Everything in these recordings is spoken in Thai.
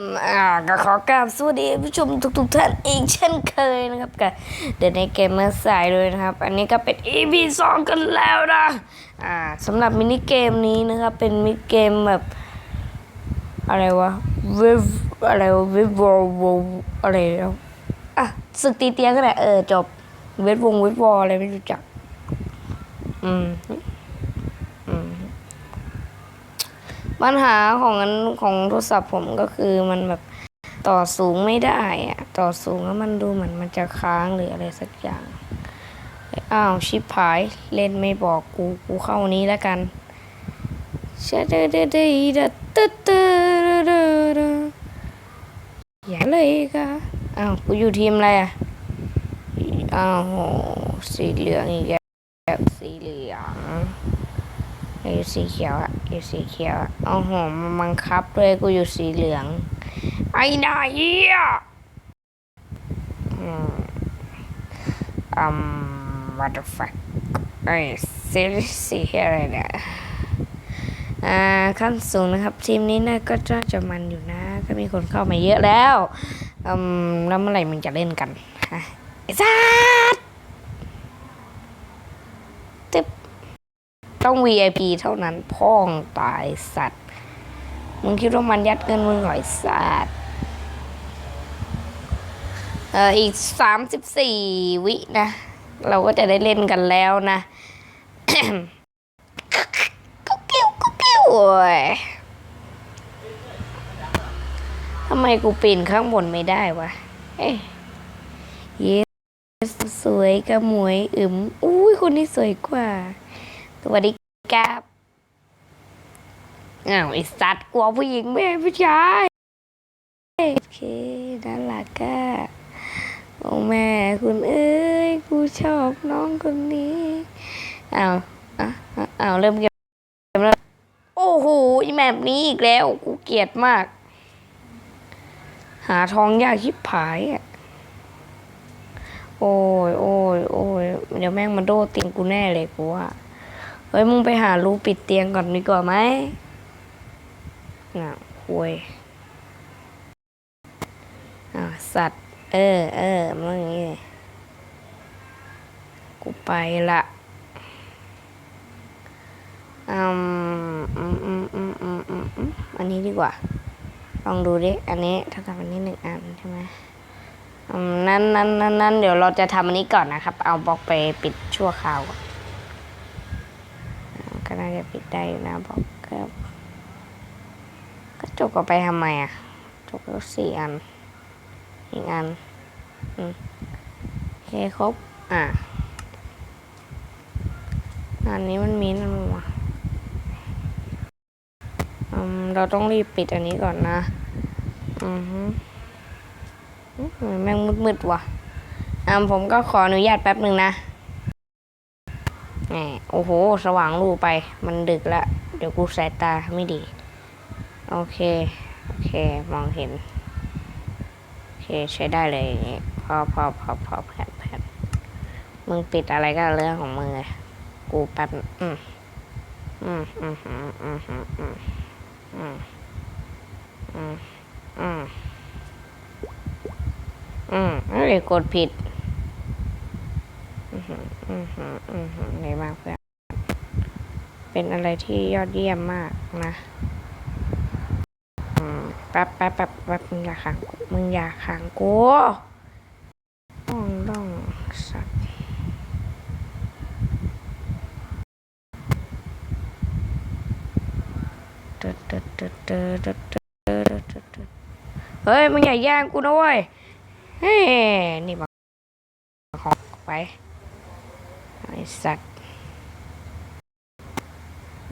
อ่าก็ขอกราบสวัสดีผู้ชมทุกๆท่านอีกเช่นเคยนะครับกับเดนในเกมเมอร์สายเลยนะครับ อันนี้ก็เป็น EP สองกันแล้วนะอ่าสำหรับมินิเกมนี้นะครับ เป็นมินิเกมแบบ อะไรวะวิวอะไรวะวิววอลอะไรแล้วอะศึกตีเตียงก็ได้เออจบเวทวงเวทวอลอะไรไม่รู้จัก อืม ปัญหาของอันของโทรศัพท์ผมก็คือมันแบบต่อสูงไม่ได้อะต่อสูงแล้วมันดูเหมือนมันจะค้างหรืออะไรสักอย่าง อ้าวชิปหายเล่นไม่บอกกูกูเข้านี้แล้วกันชะเดเดเดเดตึ๊ดตึ๊ดเดอย่าเลยกะอ้าวกูอยู่ทีมอะไรอะอ้าวสีเหลืองอีกแล้วสีเหลือง อยู่สีเขียวอะอยู่สีเขียวอะเอาหมมาบังคับด้วยกูอยู่สีเหลืองไอ้นายเหี้ยอืมอืม what the fuck ไอ้สีสีอะไรเนี่ยอ่าขั้นสูงนะครับ ทีมนี้น่าก็จะจะมันอยู่นะ ก็มีคนเข้ามาเยอะแล้วอืมแล้วเมื่อไหร่มึงจะเล่นกันฮะไอ้สัสตึ๊บ ต้อง VIP เท่านั้นพ่องตายสัตว์ มึงคิดว่ามันยัดเงินมึงหน่อยสัตว์เอออีกสามสิบสี่วินะ เราก็จะได้เล่นกันแล้วนะกุ๊กกิ้วกุ๊กกิ้วโอ้ยทำไมกูปีนข้างบนไม่ได้วะ เอ้ยเยสสวยกระหมวยอึมอุ้ยคนนี้สวยกว่า วัสดีครับอ้าวไอสัตว์กลัวผู้หญิงไม่ผู้ชายโอเคน่ารักอะโอ้แม่คุณเอ้ยกูชอบน้องคนนี้อ้าวอะอ้าวเริ่มเกมแล้วโอ้โหอีแมปนี้อีกแล้ว กูเกลียดมาก หาทองยากชิบผายอะโอ้ยโอ้ยโอ้ยเดี๋ยวแม่งมาโดดติงกูแน่เลยกูว่า ฮ้ยมึงไปหารูปิดเตียงก่อนดีกว่าไหมน่ะคุยอ่าสัตว์ เออเออมึงอย่างงี้กูไปละอืมอืมอืมอืมอืมอืมอันนี้ดีกว่า ลองดูดิ อันนี้เท่ากับอันนี้หนึ่งอันใช่ไหมนั้นนั้นนั้นนั้นเดี๋ยวเราจะทำอันนี้ก่อนนะครับ เอาบล็อกไปปิดชั่วคราวก่อนาจะปิดได้อยู่นะบอกก็ก็จบก็ไปทำไมอะจบแล้วสี่อัน อีกอันอืมเคครบ อะ อันนี้มันมีนั่นวะอืมเราต้องรีบปิดอันนี้ก่อนนะ อือฮึอื้อหือแม่งมืดๆว่ะอ่าผมก็ขออนุญาตแป๊บหนึ่งนะ แหมโอ้โห สว่างรูไป มันดึกล้วเดี๋ยวกูสายตาไม่ดี โอเค โอเค มองเห็น โอเค ใช้ได้เลยอย่างงี้ พอพอพอพอแผนแผนมึงปิดอะไรก็เรื่องของมึงเลยกูแป๊บอืมอืมอืมอืมอืมอืมอืมอืมอืมอืมอืมเอ้ยกดผิด อือืออือืออืมหือในมากเพื่อเป็นอะไรที่ยอดเยี่ยมมากนะแป๊บแป๊บแป๊บแป๊บมึงอย่าขังมึงอย่าขังกูต้องต้องสัตว์เฮ้ยมึงอย่าแย่งกูนะเว้ยเฮ้ยนี่มาของไป สัตว์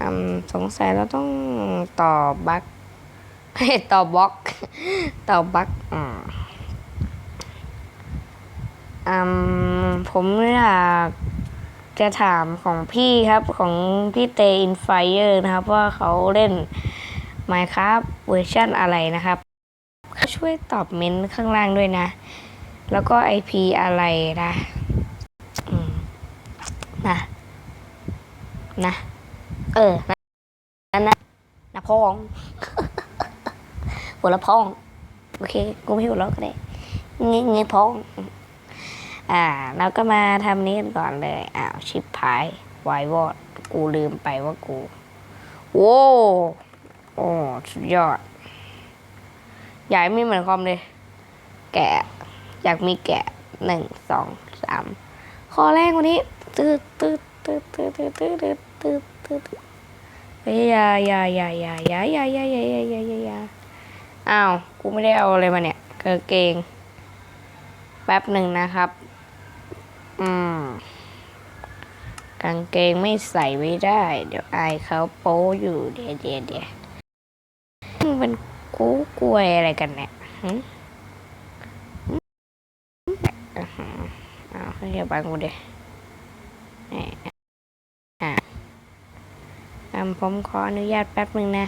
อืมสงสัยเราต้องต่อบั๊กเฮ้ต่อบล็อก ต่อบั๊กอืมอืมผมอยากจะถามของพี่ครับของพี่เตอินไฟเออร์นะครับ ว่าเขาเล่น Minecraft เวอร์ชันอะไรนะครับช่วยตอบเมนต์ข้างล่างด้วยนะ แล้วก็ IP อะไรนะอืม นะ นะ เออนะนะนะนะพองหัวละพอง โอเค กูไม่หัวเราะก็ได้เงี้ยเงี้ยพ้อง อ่า เราก็มาทำนี้กันก่อนเลย อ้าว ชิปพายวายวอด กูลืมไปว่ากู โว้โอ้สุดยอดอยากให้มีเหมือนคอมเลย แกะ อยากมีแกะหนึ่งสองสาม ข้อแรกวันนี้ตืดตืดตืดตืดตืดตืด ตืดตืดตืดเฮ้ยอยาอยาอยาอยาอยาอยาอยาอยาอยาอยาอยาอยาอ้าวกูไม่ได้เอาอะไรมาเนี่ยกางเกง แป๊บหนึ่งนะครับ อืมกางเกงไม่ใส่ไม่ได้ เดี๋ยวอายเขาโป๊อยู่เดี๋ยวเดี๋ยวเดี๋ยวมึงเป็นกูกลวยอะไรกันเนี่ยหึอื้อหืออ้าวเดี๋ยวบังกูเดี๋ยว อะผมขออนุญาตแป๊บหนึ่งนะ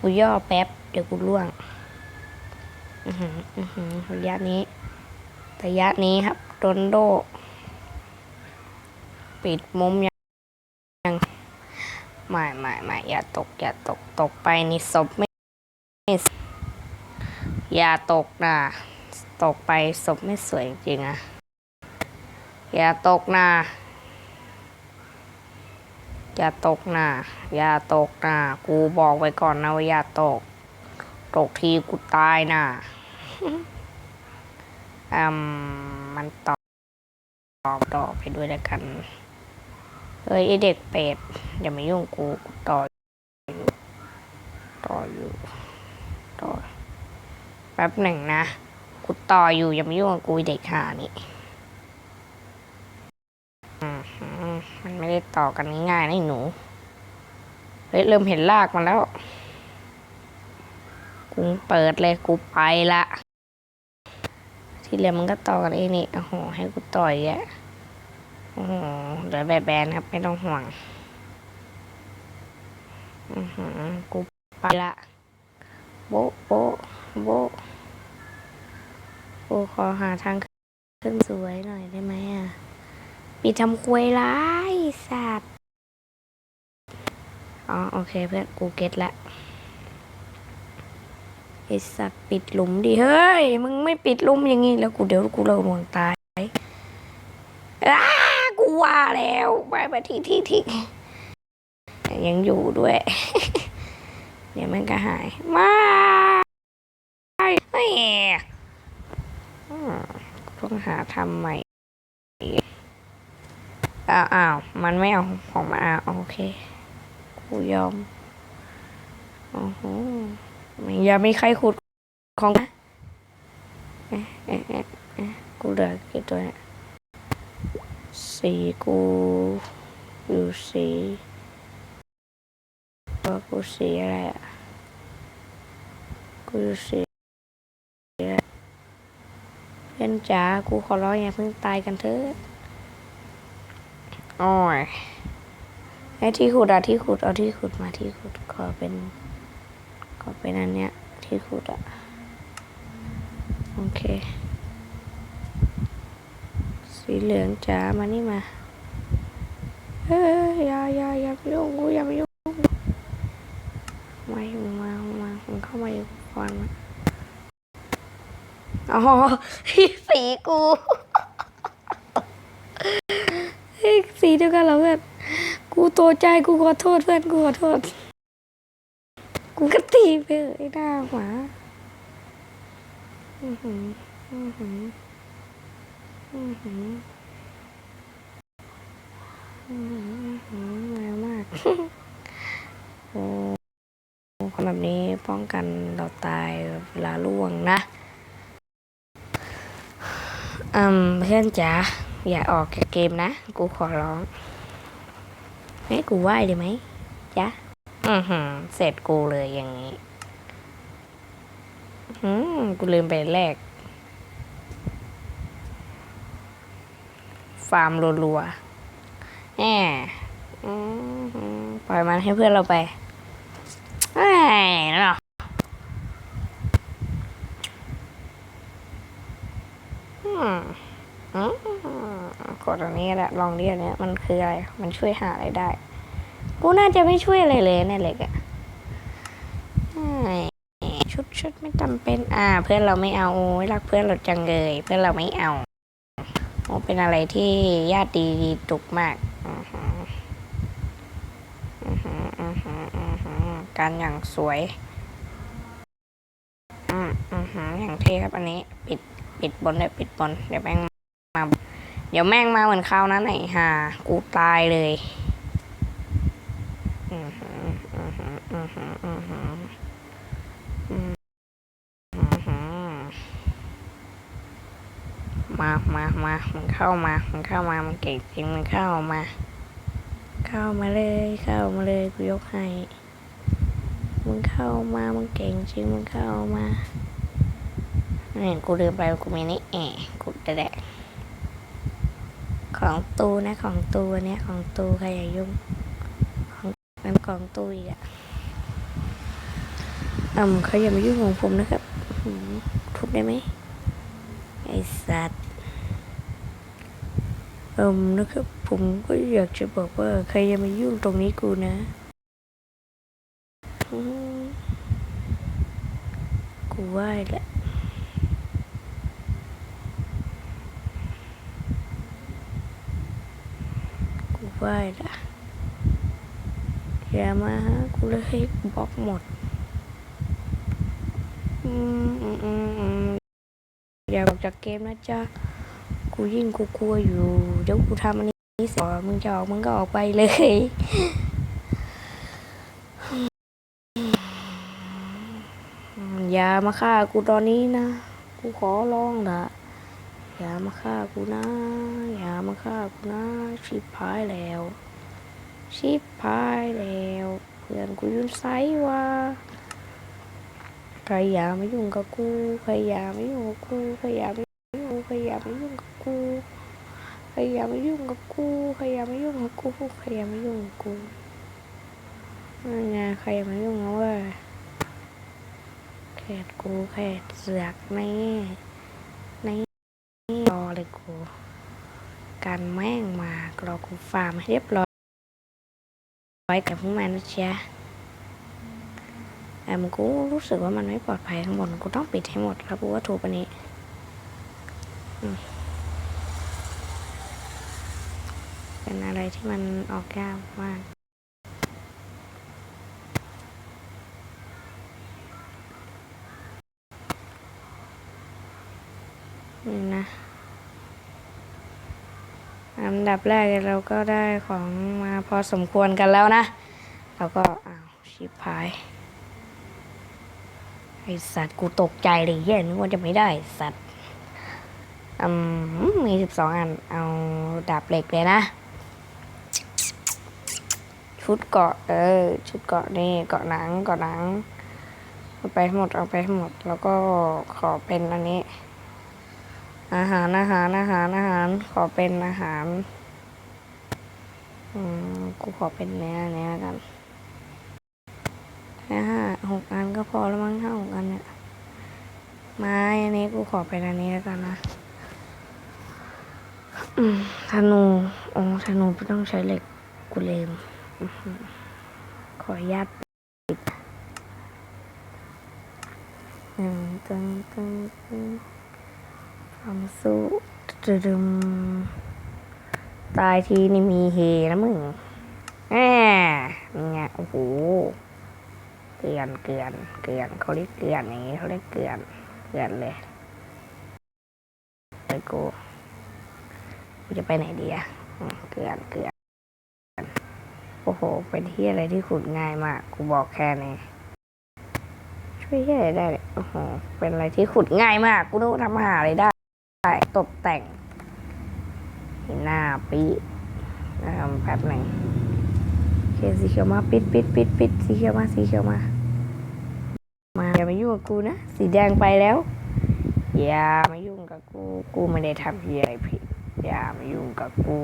กูย่อแป๊บ เดี๋ยวกูล่วง อือหืออือหือระยะนี้ ระยะนี้ครับโดนโด ปิดมุมยังยังไม่ไม่ไม่อย่าตก อย่าตก ตกไปนี่ศพไม่ไม่ อย่าตกนะตกไปศพไม่สวยจริงอะอย่าตกนะ อย่าตกนะอย่าตกนะกูบอกไว้ก่อนนะว่าอย่าตก ตกทีกูตายนะอืมมันต่อต่อต่อไปด้วยแล้วกันเฮ้ยไอเด็กเป็ดอย่ามายุ่งกูกูต่ออยู่ต่ออยู่ต่อแป๊บหนึ่งนะกูต่ออยู่อย่ามายุ่งกูไอเด็กหานี่อืมหืมมันไม่ได้ ต่อกันง่ายๆนะหนู เฮ้ยเริ่มเห็นลากมาแล้ว กูเปิดเลยกูไปละ ที่เหลือมันก็ต่อกันเองนี่ โอ้โห ให้กูต่อยแยะโอ้โหเหลือแบบแบนครับ ไม่ต้องห่วง อือหือ กูไปละโบโบโบะกูขอหาทางขึ้นสวยหน่อยได้ไหมอะ ปีทำควยร้ายสัตว์อ๋อ โอเคเพื่อน กูเก็ตละไอสัตว์ปิดหลุมดิเฮ้ย มึงไม่ปิดหลุมอย่างงี้แล้วกูเดี๋ยวกูเราหวงตายอ้ากูว่าแล้วไปไปทีที่ที่ยังอยู่ด้วย เดี๋ยวมันก็หายมาไม่ต้องหาทำใหม่ อ้าวอ้าวมันไม่เอาของมาอะโอเคกูยอมโอ้โหอย่ามีใครขุดของนะเอ๊ะเอ๊ะเอ๊ะเอ๊ะกูเหลือกี่ตัวเนี่ยสีกูอยู่สีตัวกูสีอะไรอะกูอยู่สีอะไรเพื่อนจ๋ากูขอร้องอย่าเพิ่งตายกันเถอะ อ้ยไอ้ที่ขุดอะที่ขุดเอาที่ขุดมาที่ขุดขอเป็นก็เป็นอันเนี้ยที่ขุดอะโอเค สีเหลืองจ๋ามานี่มาเฮ้ยอย่าอย่าอย่าไปยุ่งกูอย่าไปยุ่งมาอยู่มามามึงเข้ามาอยู่ก่อนอ๋อสีกูเฮ้ย สีเดียวกันเหรอเพื่อน กูโตใจกูขอโทษเพื่อนกูขอโทษ กูก็ตีไปเลยไอ้หน้าหมาอือหืออือหืออือหืออือหืออื้อหือแรงมากโอ้คนแบบนี้ป้องกันเราตายเวลาล่วงนะอืมเพื่อนจ๋า อย่าออกจากเกมนะ กูขอร้องให้กูไหว้ได้ไหมจ๊ะอือหือเสร็จกูเลยอย่างนี้อืมกูลืมไปแรก ฟาร์มรัวๆแหมอือปล่อยมันให้เพื่อนเราไปไอ้เนาะอืมอืมกดอั นนี้ก็ได้ลองดิอันเนี้ยมันคืออะไร มันช่วยหาอะไรได้ กูน่าจะไม่ช่วยอะไรเลยเนี่ยเหล็กอะชุดชุดไม่จำเป็น อ่า เพื่อนเราไม่เอาโอ้ยรักเพื่อนเราจังเลย เพื่อนเราไม่เอาโอ้เป็นอะไรที่ญาติดีดีตุกมากอือหืออือหืออือหืออือหือการอย่างสวยอืมอือหืออย่างเท่ครับอันนี้ ปิดปิดบนเลยปิดบนเดี๋ยวแม่งมา เดี๋ยวแม่งมาเหมือนคราวนั้นไหนฮ่ากูตายเลยอือหืออือหืออือหืออือหืออืมอือหือมามามามันเข้ามา มันเข้ามา มันเก่งจริง มันเข้ามา เข้ามาเลย เข้ามาเลย กูยกให้ มึงเข้ามา มึงเก่งจริง มึงเข้ามาเนี่ยกูลืมไป กูมีนี่แอะกูจะแดก ของตูนะของตูอันเนี้ยของตูใครอย่ายุ่งของนั้นของตูอีกอะอืมเขาอย่ามายุ่งของผมนะครับทุบได้ไหมไอสัตว์อืมนะครับผมก็อยากจะบอกว่าใครอย่ามายุ่งตรงนี้กูนะอืมกูไหว้แหละ กูไหว้ละอย่ามาหากูเลยให้บล็อกหมดอืมอืมอืมอืมอย่าออกจากเกมนะจ๊ะ กูยิ่งกูกลัวอยู่ เดี๋ยวกูทำอันนี้เสร็จมึงจะออกมึงก็ออกไปเลยอย่ามาฆ่ากูตอนนี้นะ กูขอร้องละ อย่ามาฆ่ากูนะ อย่ามาฆ่ากูนะ ชิบหายแล้ว ชิบหายแล้ว เพื่อนกูยุ่ไซวะใครอย่ามายุ่งกับกู ใครอย่ามายุ่งกับกู ใครอย่ามายุ่งใครอย่ามายุ่งกับกูใครอย่ามายุ่งกับกูใครอย่ามายุ่งกับกูใครอย่ามายุ่งกับกูนั่นไงใครอย่ามายุ่งนะเว้ยแขดกูแขดเสือกในในรอเลยกู การแม่งมารอกูฟาร์มให้เรียบร้อยไว้กับพวกมันนะจ๊ะแต่มันกูรู้สึกว่ามันไม่ปลอดภัยข้างบนกูต้องปิดให้หมดแล้วกูว่าถูกปะนี้เป็นอะไรที่มันออกยากมาก นี่นะ อั นดับแรกเราก็ได้ของมาพอสมควรกันแล้วนะ เราก็อ้าวชิบหาย ไอสัตว์กูตกใจเลยเฮีย็นนึกว่าจะไม่ได้สัตว์อืมมีสิบสองอัน เอาดาบเหล็กเลยนะ ชุดเกาะ เออ ชุดเกาะนี่เกาะหนังเกาะหนังเอาไปให้หมดเอาไปให้หมดแล้วก็ขอเป็นอันนี้ อาหารอาหารอาหารอาหาร ขอเป็นอาหาร อืมกูขอเป็นเนื้อเนี้ยกันแค่ห้าหกอันก็พอแล้วมั้งห้าหกอันเนี่ยไม้อันนี้กูขอเป็นอันนี้แล้วกันนะอืมธนูโอ้ธนูไม่ต้องใช้เหล็กกูเลมขออนุญาตปิดตึงตึงตึง ความสู้จะดึมตายทีนี่มีเฮนะมึงแหมนี่ไงโอ้โห เกลือนเกลือนเกลือนเขาเรียกเกลือนอย่างนี้เขาเรียกเกลือนเกลือนเลยไปกูกูจะไปไหนดีอะเกลือนเกลือนโอ้โห เป็นที่อะไรที่ขุดง่ายมาก กูบอกแค่นี้ช่วยที่อะไรได้เนี่ยโอ้โห เป็นอะไรที่ขุดง่ายมาก กูนึกว่าทำหาอะไรได้ ตกแต่ง หน้าปีนะครับแป๊บหนึ่งโอเคสีเขียวมาปิดปิดปิดปิดสีเขียวมาสีเขียวมา มาอย่ามายุ่งกับกูนะ สีแดงไปแล้ว อย่ามายุ่งกับกู กูไม่ได้ทำเหี้ยอะไรผิด อย่ามายุ่งกับกู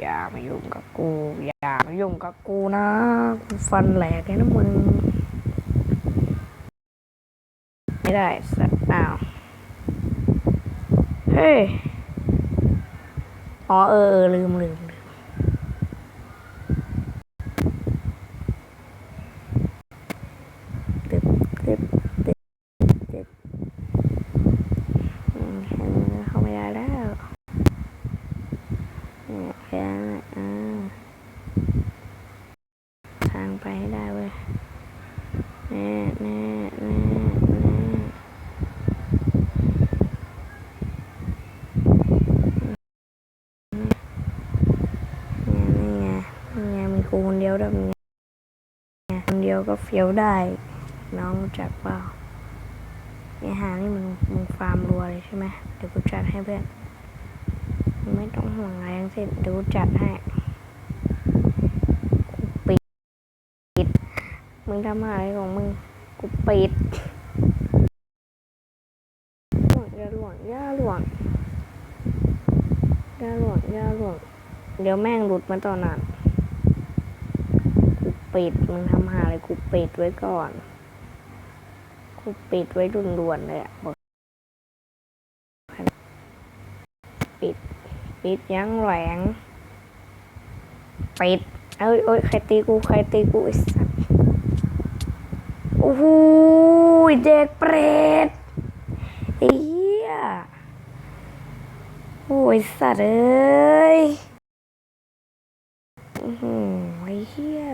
อย่ามายุ่งกับกู อย่ามายุ่งกับกูนะกูฟันแหลกเลยนะมึง ไม่ได้สั เฮ้ย อ๋อเออเออลืมลืมลืมตึบตึบตึ เดียวเดียวก็เฟี้ยวได้ น้องรู้จักเปล่าไอหานี่มึงมึงฟาร์มรัวเลยใช่ไหมเดี๋ยวกูจัดให้เพื่อนมึงไม่ต้องห่วงอะไรทั้งสิ้นเดี๋ยวกูจัดให้กูปิด มึงทำอะไรของมึงกูปิดหลวงย่าหลวงย่าหลวงย่าหลวงย่าหลวงเดี๋ยวแม่งหลุดมาตอนนั้น ปิดมึงทำหาอะไรกูปิดไว้ก่อน กูปิดไว้ด่วนๆเลยอะบอกปิด ปิดยังแหวงปิดเอ้ยเอ้ยใครตีกูใครตีกูไอ้สัสโอ้โหเด็กเปรตไอ้เหี้ยโอ้ยสัตว์เอ้ย โอ้โหไอ้เหี้ย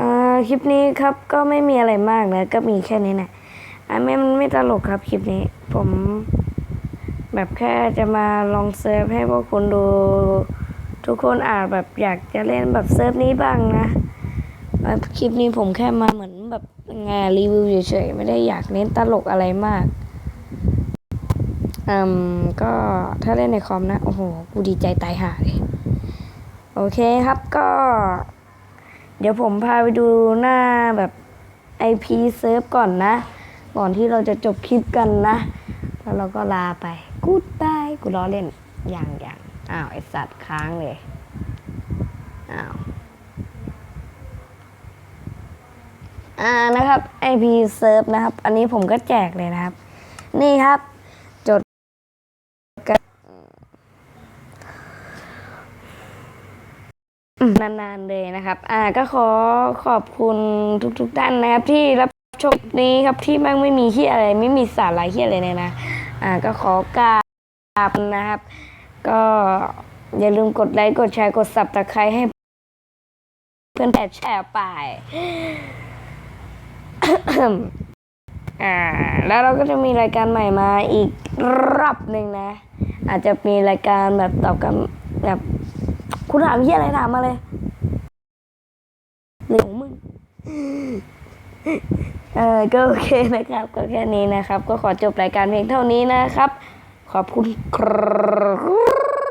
อ่า คลิปนี้ครับก็ไม่มีอะไรมากนะ ก็มีแค่นี้นะอ่าไม่มันไม่ตลกครับคลิปนี้ ผม แบบแค่จะมาลองเซิร์ฟให้พวกคุณดู ทุกคนอาจแบบอยากจะเล่นแบบเซิร์ฟนี้บ้างนะคลิปนี้ผมแค่มาเหมือนแบบงานรีวิวเฉยๆไม่ได้อยากเน้นตลกอะไรมากอืมก็ถ้าเล่นในคอมนะ โอ้โห กูดีใจตายห่าเลย โอเคครับก็ เดี๋ยวผมพาไปดูหน้าแบบ IP เซิร์ฟก่อนนะ ก่อนที่เราจะจบคลิปกันนะ แล้วเราก็ลาไป กูดบาย กูล้อเล่น อย่างอย่างอ้าว ไอสัตว์ค้างเลย อ้าว อ่านะครับ IP เซิร์ฟนะครับ อันนี้ผมก็แจกเลยนะครับ นี่ครับ จดกันอืม นานๆเลยนะครับ อ่าก็ขอขอบคุณทุกๆท่านนะครับ ที่รับชมนี้ครับที่แม่งไม่มีที่อะไร ไม่มีสาระที่อะไรเลยนะ อ่าก็ขอกราบนะครับ ก็อย่าลืมกดไลค์กดแชร์กดสับตะไคร้ให้ เพื่อนแปดแชร์ไปอ่าแล้วเราก็จะมีรายการใหม่มาอีกรอบหนึ่งนะ อาจจะมีรายการแบบตอบกับแบบ คุณถามที่อะไรถามมาเลยเรื่องของมึงเออก็โอเคนะครับก็แค่นี้นะครับ ก็ขอจบรายการเพียงเท่านี้นะครับ ขอบคุณครับ